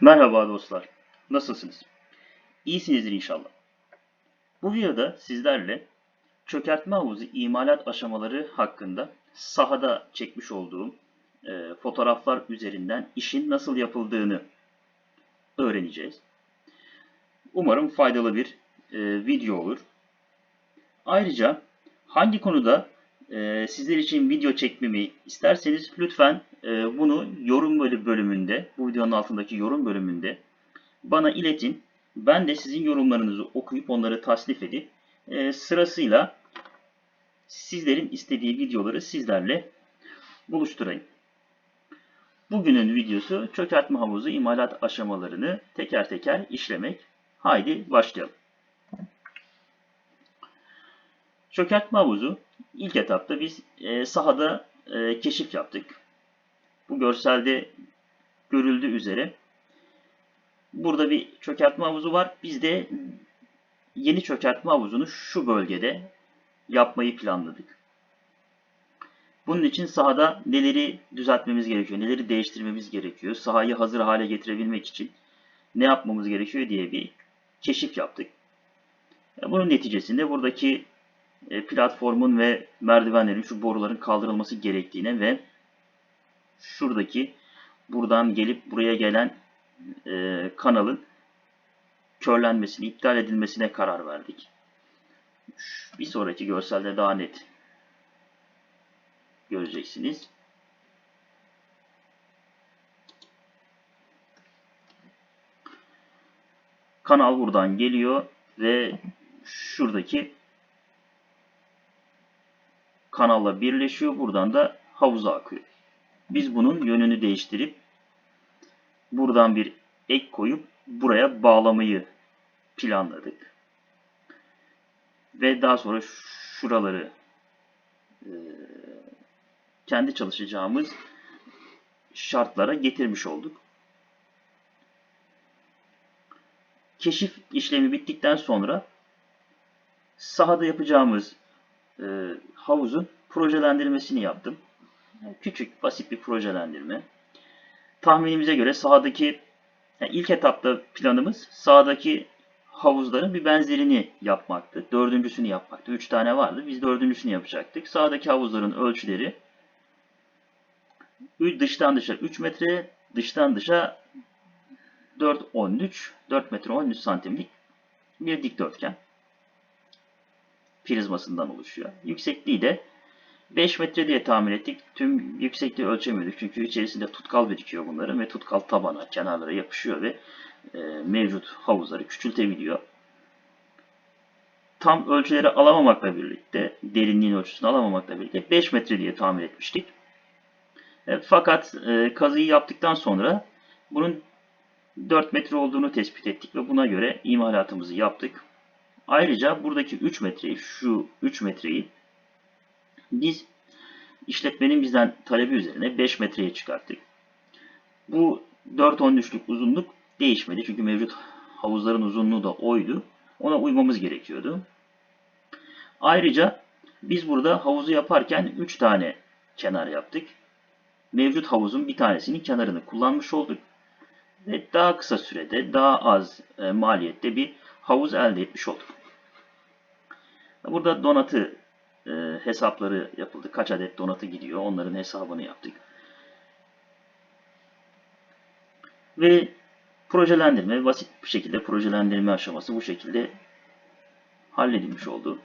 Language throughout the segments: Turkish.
Merhaba dostlar. Nasılsınız? İyisinizdir inşallah. Bu videoda sizlerle çökertme havuzu imalat aşamaları hakkında sahada çekmiş olduğum e, fotoğraflar üzerinden işin nasıl yapıldığını öğreneceğiz. Umarım faydalı bir e, video olur. Ayrıca hangi konuda e, sizler için video çekmemi isterseniz lütfen e, bunu yorum bölü- bölümünde, bu videonun altındaki yorum bölümünde bana iletin. Ben de sizin yorumlarınızı okuyup onları tasnif edip e, sırasıyla sizlerin istediği videoları sizlerle buluşturayım. Bugünün videosu çökertme havuzu imalat aşamalarını teker teker işlemek. Haydi başlayalım. Çökertme havuzu ilk etapta biz e, sahada e, keşif yaptık. Bu görselde görüldüğü üzere burada bir çökertme havuzu var. Biz de yeni çökertme havuzunu şu bölgede yapmayı planladık. Bunun için sahada neleri düzeltmemiz gerekiyor, neleri değiştirmemiz gerekiyor, sahayı hazır hale getirebilmek için ne yapmamız gerekiyor diye bir keşif yaptık. E, Bunun neticesinde buradaki platformun ve merdivenlerin, şu boruların kaldırılması gerektiğine ve şuradaki buradan gelip buraya gelen e, kanalın körlenmesini, iptal edilmesine karar verdik. Bir sonraki görselde daha net göreceksiniz. Kanal buradan geliyor ve şuradaki kanalla birleşiyor. Buradan da havuza akıyor. Biz bunun yönünü değiştirip buradan bir ek koyup buraya bağlamayı planladık. Ve daha sonra şuraları e, kendi çalışacağımız şartlara getirmiş olduk. Keşif işlemi bittikten sonra sahada yapacağımız e, havuzun projelendirmesini yaptım. Küçük, basit bir projelendirme. Tahminimize göre sahadaki yani ilk etapta planımız sahadaki havuzların bir benzerini yapmaktı. Dördüncüsünü yapmaktı. Üç tane vardı. Biz dördüncüsünü yapacaktık. Sahadaki havuzların ölçüleri dıştan dışa 3 metre, dıştan dışa 4-13, 4 metre 13 santimlik bir dikdörtgen prizmasından oluşuyor. Yüksekliği de 5 metre diye tahmin ettik. Tüm yüksekliği ölçemiyorduk çünkü içerisinde tutkal birikiyor bunların ve tutkal tabana, kenarlara yapışıyor ve e, mevcut havuzları küçültebiliyor. Tam ölçüleri alamamakla birlikte, derinliğin ölçüsünü alamamakla birlikte 5 metre diye tahmin etmiştik. E, fakat e, kazıyı yaptıktan sonra bunun 4 metre olduğunu tespit ettik ve buna göre imalatımızı yaptık. Ayrıca buradaki 3 metreyi, şu 3 metreyi biz işletmenin bizden talebi üzerine 5 metreye çıkarttık. Bu 4-13'lük uzunluk değişmedi çünkü mevcut havuzların uzunluğu da oydu. Ona uymamız gerekiyordu. Ayrıca biz burada havuzu yaparken 3 tane kenar yaptık. Mevcut havuzun bir tanesinin kenarını kullanmış olduk. Ve daha kısa sürede, daha az e, maliyette bir havuz elde etmiş olduk. Burada donatı e, hesapları yapıldı. Kaç adet donatı gidiyor onların hesabını yaptık. Ve projelendirme, basit bir şekilde projelendirme aşaması bu şekilde halledilmiş oldu.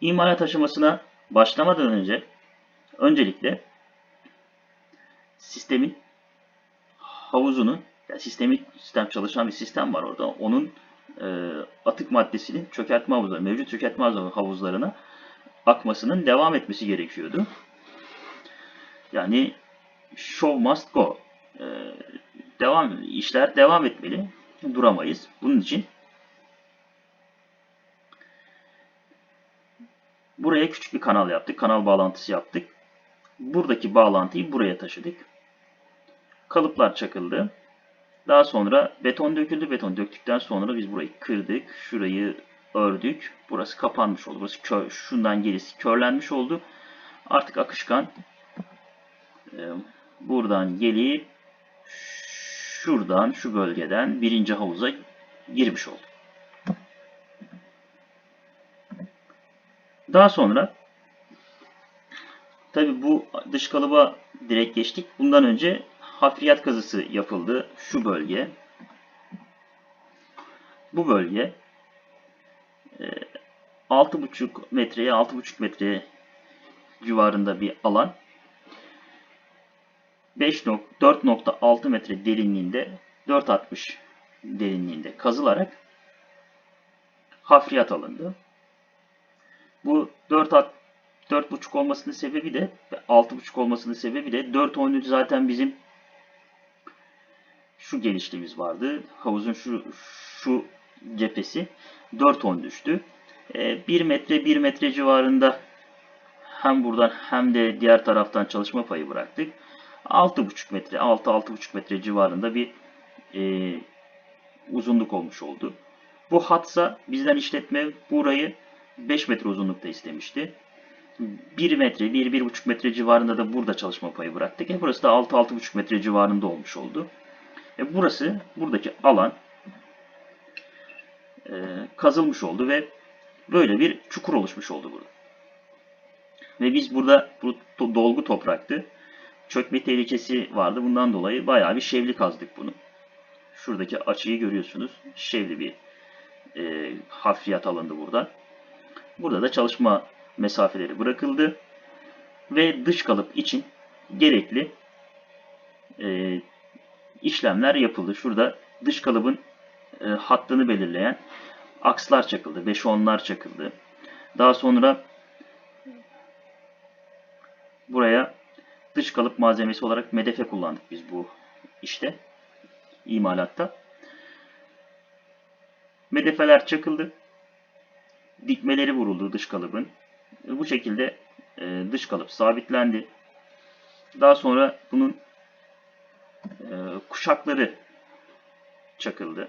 İmalat aşamasına başlamadan önce öncelikle sistemin havuzunu, yani sistemi, sistem çalışan bir sistem var orada. Onun e, atık maddesinin çökertme havuzları, mevcut çökertme havuzlarına akmasının devam etmesi gerekiyordu. Yani show must go. E, devam, işler devam etmeli. Duramayız. Bunun için buraya küçük bir kanal yaptık. Kanal bağlantısı yaptık. Buradaki bağlantıyı buraya taşıdık. Kalıplar çakıldı. Daha sonra beton döküldü. Beton döktükten sonra biz burayı kırdık. Şurayı ördük. Burası kapanmış oldu. Burası kör, şundan gerisi körlenmiş oldu. Artık akışkan e, buradan gelip şuradan şu bölgeden birinci havuza girmiş oldu. Daha sonra tabi bu dış kalıba direkt geçtik. Bundan önce hafriyat kazısı yapıldı. Şu bölge. Bu bölge e, 6,5 metreye 6,5 metre civarında bir alan. 4.6 metre derinliğinde 4.60 derinliğinde kazılarak hafriyat alındı. Bu 4 at 4.5 olmasının sebebi de 6.5 olmasının sebebi de 4 oyunu zaten bizim şu genişliğimiz vardı. Havuzun şu şu cephesi 4 on düştü. 1 metre 1 metre civarında hem buradan hem de diğer taraftan çalışma payı bıraktık. 6,5 metre 6-6,5 metre civarında bir e, uzunluk olmuş oldu. Bu hatsa bizden işletme burayı 5 metre uzunlukta istemişti. 1 metre, 1-1,5 metre civarında da burada çalışma payı bıraktık. E burası da 6-6,5 metre civarında olmuş oldu. E burası, buradaki alan e, kazılmış oldu ve böyle bir çukur oluşmuş oldu burada. Ve biz burada bu dolgu topraktı. Çökme tehlikesi vardı. Bundan dolayı bayağı bir şevli kazdık bunu. Şuradaki açıyı görüyorsunuz. Şevli bir e, hafriyat alındı burada. Burada da çalışma mesafeleri bırakıldı. Ve dış kalıp için gerekli e, işlemler yapıldı. Şurada dış kalıbın e, hattını belirleyen akslar çakıldı. 5 onlar çakıldı. Daha sonra buraya dış kalıp malzemesi olarak medefe kullandık biz bu işte imalatta. Medefeler çakıldı. Dikmeleri vuruldu dış kalıbın. Bu şekilde e, dış kalıp sabitlendi. Daha sonra bunun e, kuşakları çakıldı.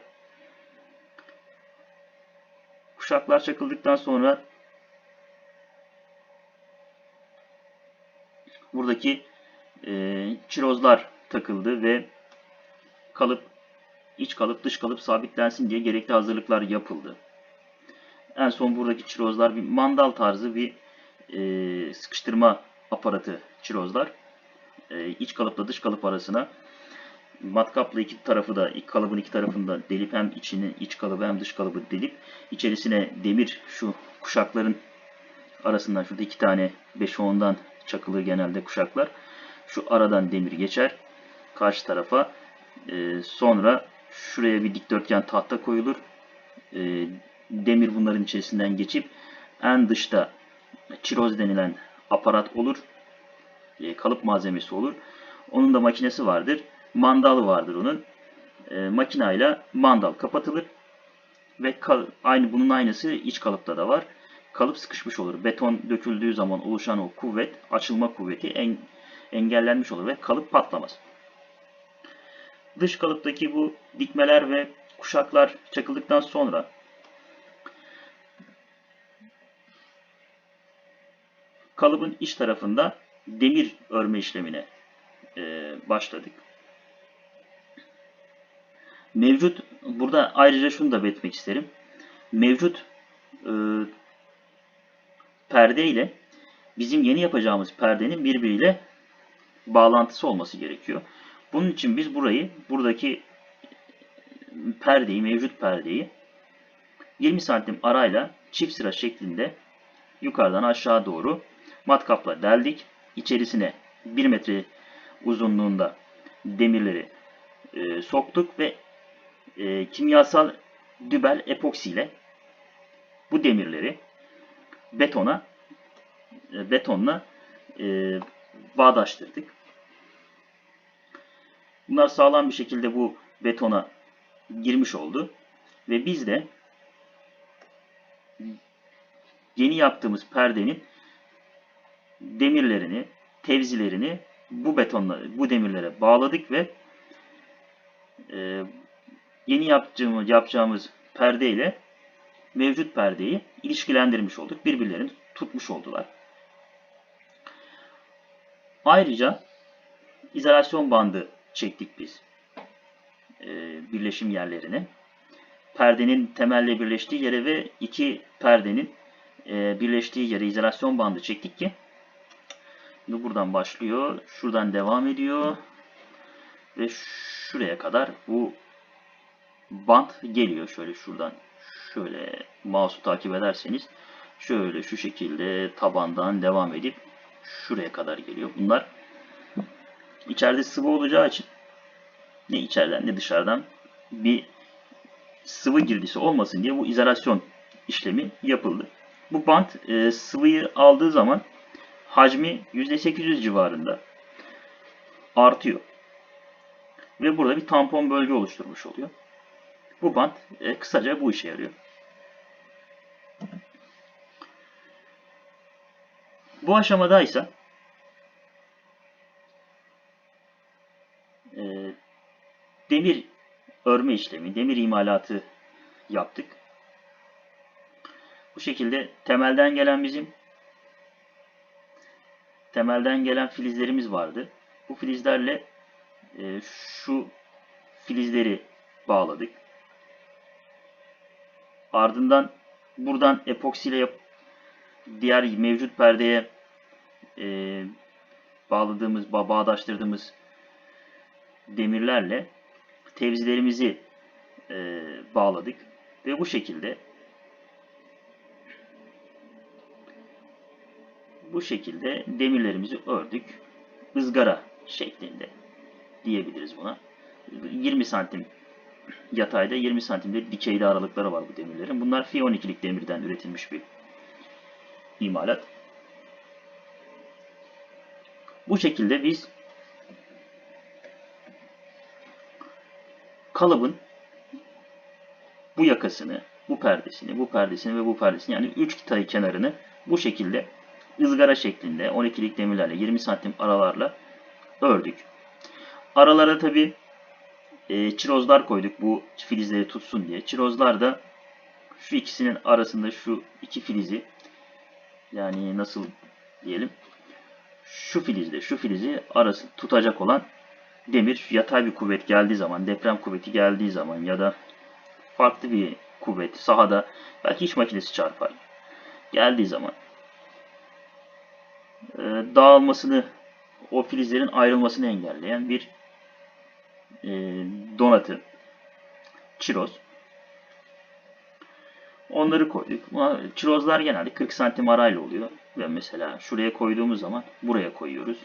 Kuşaklar çakıldıktan sonra buradaki e, çirozlar takıldı ve kalıp iç kalıp dış kalıp sabitlensin diye gerekli hazırlıklar yapıldı. En son buradaki çirozlar bir mandal tarzı bir e, sıkıştırma aparatı çirozlar. E, iç kalıpla dış kalıp arasına matkapla iki tarafı da ilk kalıbın iki tarafında delip hem içini iç kalıbı hem dış kalıbı delip içerisine demir şu kuşakların arasından şurada iki tane 5 ondan çakılı genelde kuşaklar. Şu aradan demir geçer karşı tarafa. E, sonra şuraya bir dikdörtgen tahta koyulur. E, demir bunların içerisinden geçip en dışta çiroz denilen aparat olur. E, kalıp malzemesi olur. Onun da makinesi vardır. Mandal vardır onun. E, makinayla mandal kapatılır. Ve aynı bunun aynısı iç kalıpta da var. Kalıp sıkışmış olur. Beton döküldüğü zaman oluşan o kuvvet, açılma kuvveti en, engellenmiş olur ve kalıp patlamaz. Dış kalıptaki bu dikmeler ve kuşaklar çakıldıktan sonra kalıbın iç tarafında demir örme işlemine e, başladık. Mevcut, burada ayrıca şunu da belirtmek isterim. Mevcut e, perde ile bizim yeni yapacağımız perdenin birbiriyle bağlantısı olması gerekiyor. Bunun için biz burayı, buradaki perdeyi, mevcut perdeyi 20 santim arayla çift sıra şeklinde yukarıdan aşağı doğru matkapla deldik. İçerisine 1 metre uzunluğunda demirleri e, soktuk ve e, kimyasal dübel epoksi ile bu demirleri betona e, betonla e, bağdaştırdık. Bunlar sağlam bir şekilde bu betona girmiş oldu. Ve biz de yeni yaptığımız perdenin demirlerini, tevzilerini bu betonla, bu demirlere bağladık ve e, yeni yapacağımız, yapacağımız perde ile mevcut perdeyi ilişkilendirmiş olduk. Birbirlerini tutmuş oldular. Ayrıca izolasyon bandı çektik biz e, birleşim yerlerine. Perdenin temelle birleştiği yere ve iki perdenin e, birleştiği yere izolasyon bandı çektik ki Şimdi buradan başlıyor, şuradan devam ediyor ve şuraya kadar bu bant geliyor. Şöyle şuradan şöyle mouse'u takip ederseniz şöyle şu şekilde tabandan devam edip şuraya kadar geliyor. Bunlar içeride sıvı olacağı için ne içeriden ne dışarıdan bir sıvı girdisi olmasın diye bu izolasyon işlemi yapıldı. Bu bant e, sıvıyı aldığı zaman hacmi %800 civarında artıyor. Ve burada bir tampon bölge oluşturmuş oluyor. Bu bant e, kısaca bu işe yarıyor. Bu aşamada ise e, demir örme işlemi, demir imalatı yaptık. Bu şekilde temelden gelen bizim temelden gelen filizlerimiz vardı. Bu filizlerle e, şu filizleri bağladık. Ardından buradan epoksiyle yap diğer mevcut perdeye e, bağladığımız, bağdaştırdığımız demirlerle tevzilerimizi e, bağladık ve bu şekilde bu şekilde demirlerimizi ördük. ızgara şeklinde diyebiliriz buna. 20 santim yatayda 20 santimde dikeyde aralıkları var bu demirlerin. Bunlar Fi 12'lik demirden üretilmiş bir imalat. Bu şekilde biz kalıbın bu yakasını, bu perdesini, bu perdesini ve bu perdesini yani 3 tayı kenarını bu şekilde ızgara şeklinde 12'lik demirlerle 20 santim aralarla ördük. Aralara tabi e, çirozlar koyduk bu filizleri tutsun diye. Çirozlar da şu ikisinin arasında şu iki filizi yani nasıl diyelim şu filizle şu filizi arası tutacak olan demir yatay bir kuvvet geldiği zaman, deprem kuvveti geldiği zaman ya da farklı bir kuvvet sahada belki iş makinesi çarpar geldiği zaman e, dağılmasını o filizlerin ayrılmasını engelleyen bir e, donatı çiroz. Onları koyduk. Çirozlar genelde 40 santim arayla oluyor. Ve mesela şuraya koyduğumuz zaman buraya koyuyoruz.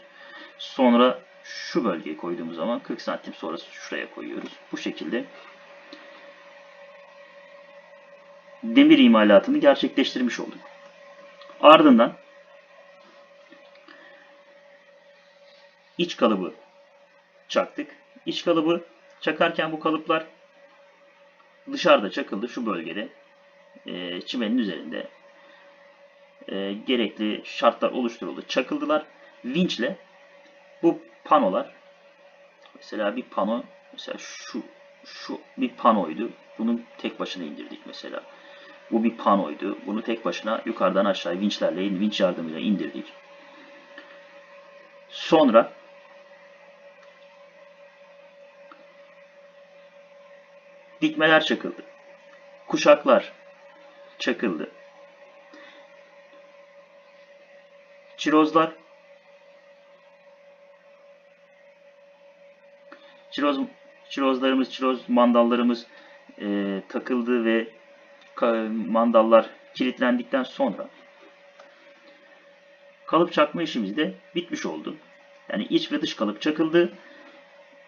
Sonra şu bölgeye koyduğumuz zaman 40 santim sonrası şuraya koyuyoruz. Bu şekilde demir imalatını gerçekleştirmiş olduk. Ardından iç kalıbı çaktık. İç kalıbı çakarken bu kalıplar dışarıda çakıldı şu bölgede e, çimenin üzerinde e, gerekli şartlar oluşturuldu. Çakıldılar. Vinçle bu panolar mesela bir pano mesela şu şu bir panoydu. Bunu tek başına indirdik mesela. Bu bir panoydu. Bunu tek başına yukarıdan aşağı vinçlerle, vinç yardımıyla indirdik. Sonra dikmeler çakıldı. Kuşaklar çakıldı. Çirozlar çiroz çirozlarımız, çiroz mandallarımız e, takıldı ve mandallar kilitlendikten sonra kalıp çakma işimiz de bitmiş oldu. Yani iç ve dış kalıp çakıldı.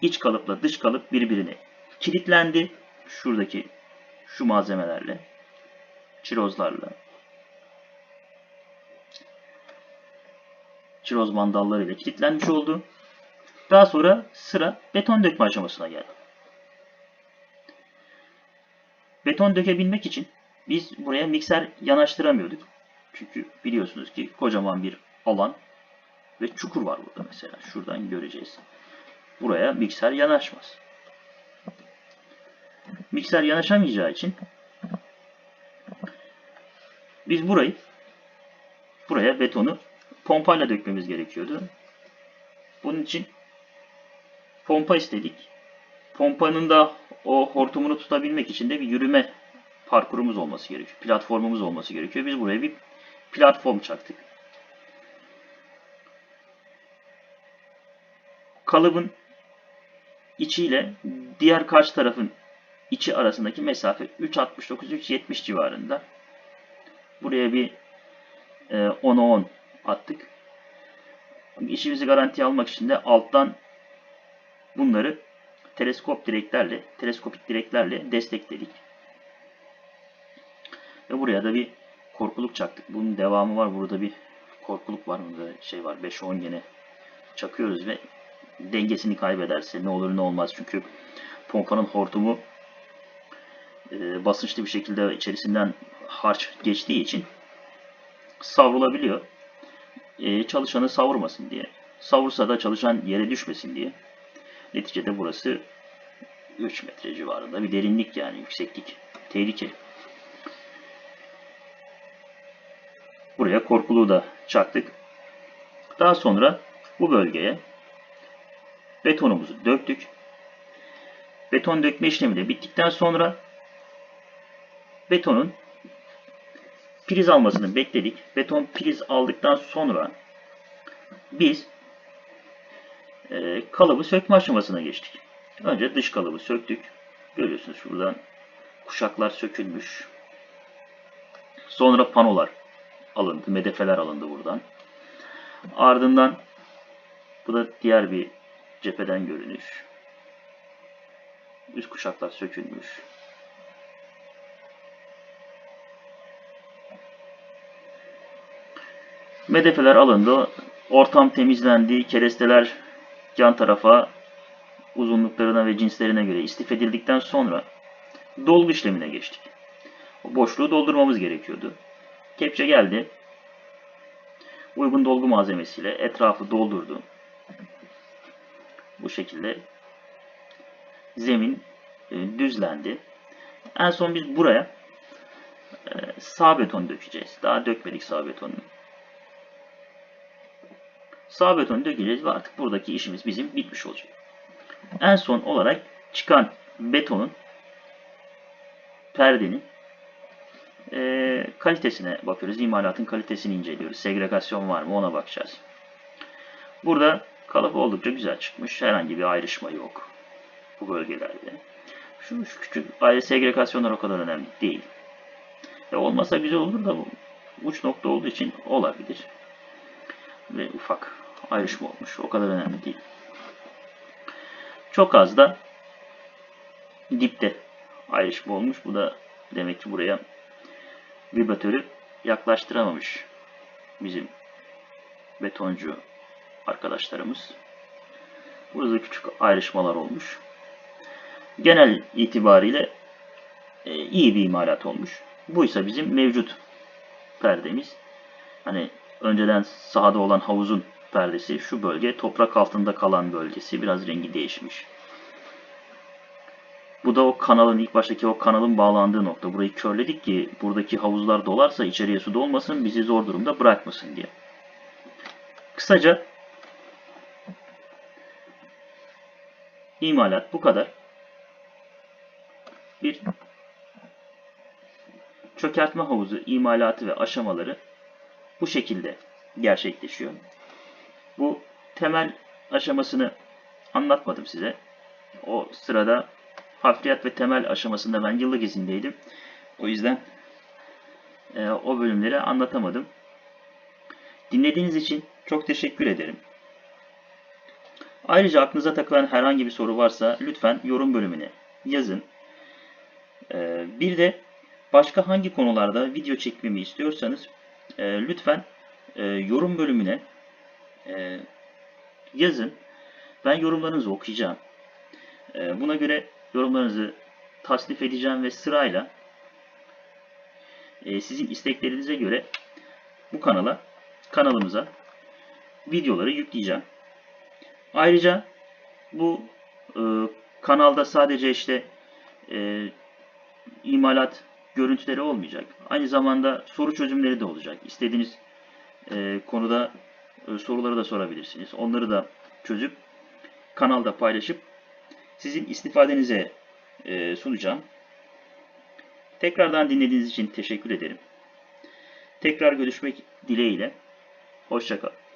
İç kalıpla dış kalıp birbirine kilitlendi. Şuradaki şu malzemelerle, çirozlarla, çiroz mandallarıyla kilitlenmiş oldu. Daha sonra sıra beton dökme aşamasına geldi. Beton dökebilmek için biz buraya mikser yanaştıramıyorduk. Çünkü biliyorsunuz ki kocaman bir alan ve çukur var burada mesela. Şuradan göreceğiz. Buraya mikser yanaşmaz. Mikser yanaşamayacağı için biz burayı buraya betonu pompayla dökmemiz gerekiyordu. Bunun için pompa istedik. Pompanın da o hortumunu tutabilmek için de bir yürüme parkurumuz olması gerekiyor. Platformumuz olması gerekiyor. Biz buraya bir platform çaktık. Kalıbın içiyle diğer karşı tarafın içi arasındaki mesafe 3.69-3.70 civarında. Buraya bir e, 10'a 10 attık. İşimizi garantiye almak için de alttan bunları teleskop direklerle, teleskopik direklerle destekledik. Ve buraya da bir korkuluk çaktık. Bunun devamı var. Burada bir korkuluk var. Burada şey var. 5-10 gene çakıyoruz ve dengesini kaybederse ne olur ne olmaz. Çünkü pompanın hortumu e, basınçlı bir şekilde içerisinden harç geçtiği için savrulabiliyor. E, çalışanı savurmasın diye. Savursa da çalışan yere düşmesin diye. Neticede burası 3 metre civarında bir derinlik yani yükseklik. Tehlikeli. Buraya korkuluğu da çaktık. Daha sonra bu bölgeye betonumuzu döktük. Beton dökme işlemi de bittikten sonra betonun priz almasını bekledik. Beton priz aldıktan sonra biz e, kalıbı sökme aşamasına geçtik. Önce dış kalıbı söktük. Görüyorsunuz şuradan kuşaklar sökülmüş. Sonra panolar alındı. Medefeler alındı buradan. Ardından bu da diğer bir cepheden görünüş. Üst kuşaklar sökülmüş. Medefeler alındı. Ortam temizlendi. Keresteler yan tarafa uzunluklarına ve cinslerine göre istif edildikten sonra dolgu işlemine geçtik. O boşluğu doldurmamız gerekiyordu. Kepçe geldi. Uygun dolgu malzemesiyle etrafı doldurdu. Bu şekilde zemin e, düzlendi. En son biz buraya e, sağ beton dökeceğiz. Daha dökmedik sağ betonunu. Sağ beton dökeceğiz ve artık buradaki işimiz bizim bitmiş olacak. En son olarak çıkan betonun perdenin e, kalitesine bakıyoruz. İmalatın kalitesini inceliyoruz. Segregasyon var mı ona bakacağız. Burada kalıp oldukça güzel çıkmış. Herhangi bir ayrışma yok bu bölgelerde. Şu, şu küçük ayrı segregasyonlar o kadar önemli değil. E olmasa güzel olur da bu uç nokta olduğu için olabilir. Ve ufak ayrışma olmuş. O kadar önemli değil. Çok az da dipte ayrışma olmuş. Bu da demek ki buraya vibratörü yaklaştıramamış bizim betoncu arkadaşlarımız. Burada küçük ayrışmalar olmuş. Genel itibariyle e, iyi bir imalat olmuş. Bu ise bizim mevcut perdemiz. Hani önceden sahada olan havuzun perdesi şu bölge toprak altında kalan bölgesi biraz rengi değişmiş. Bu da o kanalın ilk baştaki o kanalın bağlandığı nokta. Burayı körledik ki buradaki havuzlar dolarsa içeriye su dolmasın bizi zor durumda bırakmasın diye. Kısaca imalat bu kadar. Bir çökertme havuzu imalatı ve aşamaları bu şekilde gerçekleşiyor. Bu temel aşamasını anlatmadım size. O sırada hafriyat ve temel aşamasında ben yıllık izindeydim. O yüzden e, o bölümleri anlatamadım. Dinlediğiniz için çok teşekkür ederim. Ayrıca aklınıza takılan herhangi bir soru varsa lütfen yorum bölümüne yazın. E, bir de başka hangi konularda video çekmemi istiyorsanız e, lütfen e, yorum bölümüne e, yazın. Ben yorumlarınızı okuyacağım. E, buna göre yorumlarınızı tasnif edeceğim ve sırayla e, sizin isteklerinize göre bu kanala, kanalımıza videoları yükleyeceğim. Ayrıca bu e, kanalda sadece işte e, imalat görüntüleri olmayacak. Aynı zamanda soru çözümleri de olacak. İstediğiniz e, konuda soruları da sorabilirsiniz. Onları da çözüp kanalda paylaşıp sizin istifadenize e, sunacağım. Tekrardan dinlediğiniz için teşekkür ederim. Tekrar görüşmek dileğiyle. Hoşçakalın.